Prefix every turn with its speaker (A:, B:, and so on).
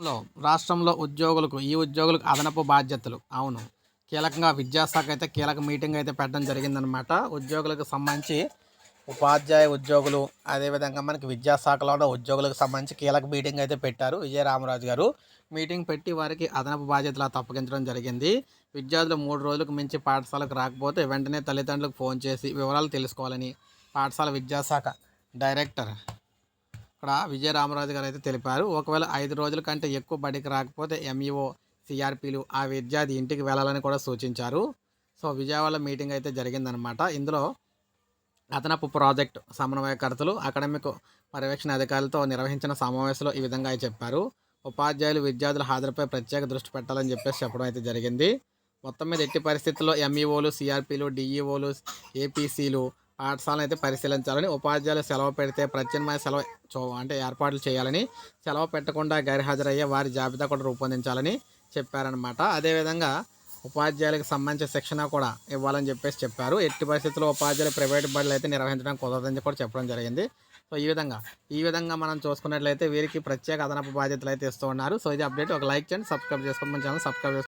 A: లో రాష్ట్రంలో ఉద్యోగులకు ఈ ఉద్యోగులకు అదనపు బాధ్యతలు. అవును. కీలకంగా విద్యాశాఖ అయితే కీలక మీటింగ్ అయితే పెట్టడం జరిగిందనమాట ఉద్యోగులకు సంబంధించి ఉపాధ్యాయ ఉద్యోగులు అదేవిధంగా మనకి విద్యాశాఖలో ఉన్న ఉద్యోగులకు సంబంధించి కీలక మీటింగ్ అయితే పెట్టారు విజయరామరాజు గారు. మీటింగ్ పెట్టి వారికి అదనపు బాధ్యతలు అప్పగించడం జరిగింది. విద్యార్థులు మూడు రోజులకు మించి పాఠశాలకు రాకపోతే వెంటనే తల్లిదండ్రులకు ఫోన్ చేసి వివరాలు తెలుసుకోవాలని పాఠశాల విద్యాశాఖ డైరెక్టర్ ఇక్కడ విజయ రామరాజు గారు అయితే తెలిపారు. ఒకవేళ ఐదు రోజుల కంటే ఎక్కువ బడికి రాకపోతే ఎంఈఓ సిఆర్పీలు ఆ విద్యార్థి ఇంటికి వెళ్ళాలని కూడా సూచించారు. సో విజయవాడ మీటింగ్ అయితే జరిగిందనమాట ఇందులో అదనపు ప్రాజెక్ట్ సమన్వయకర్తలు అకాడమిక్ పర్యవేక్షణ అధికారులతో నిర్వహించిన సమావేశంలో ఈ విధంగా చెప్పారు. ఉపాధ్యాయులు విద్యార్థుల హాజరుపై ప్రత్యేక దృష్టి పెట్టాలని చెప్పేసి చెప్పడం అయితే జరిగింది. మొత్తం మీద ఎట్టి పరిస్థితుల్లో ఎంఈఓలు సిఆర్పీలు డిఈఓలు ఏపీసీలు పాఠశాలను అయితే పరిశీలించాలని ఉపాధ్యాయులు సెలవు పెడితే ప్రత్యామ్నాయ సెలవు చో- అంటే ఏర్పాట్లు చేయాలని సెలవు పెట్టకుండా గైర్హాజరయ్యే వారి జాబితా కూడా రూపొందించాలని చెప్పారనమాట అదేవిధంగా ఉపాధ్యాయులకు సంబంధించిన శిక్షణ కూడా ఇవ్వాలని చెప్పేసి చెప్పారు. ఎట్టి పరిస్థితుల్లో ఉపాధ్యాయులు ప్రైవేట్ బడులు అయితే నిర్వహించడం కుదరదని కూడా చెప్పడం జరిగింది. సో ఈ విధంగా ఈ విధంగా మనం చూసుకున్నట్లయితే వీరికి ప్రత్యేక అదనపు బాధ్యతలు అయితే ఇస్తూ ఉన్నారు. సో ఇది అప్డేట్. ఒక లైక్ చేయండి సబ్స్క్రైబ్ చేసుకోమని ఛానల్ సబ్స్క్రైబ్ చేసుకోండి.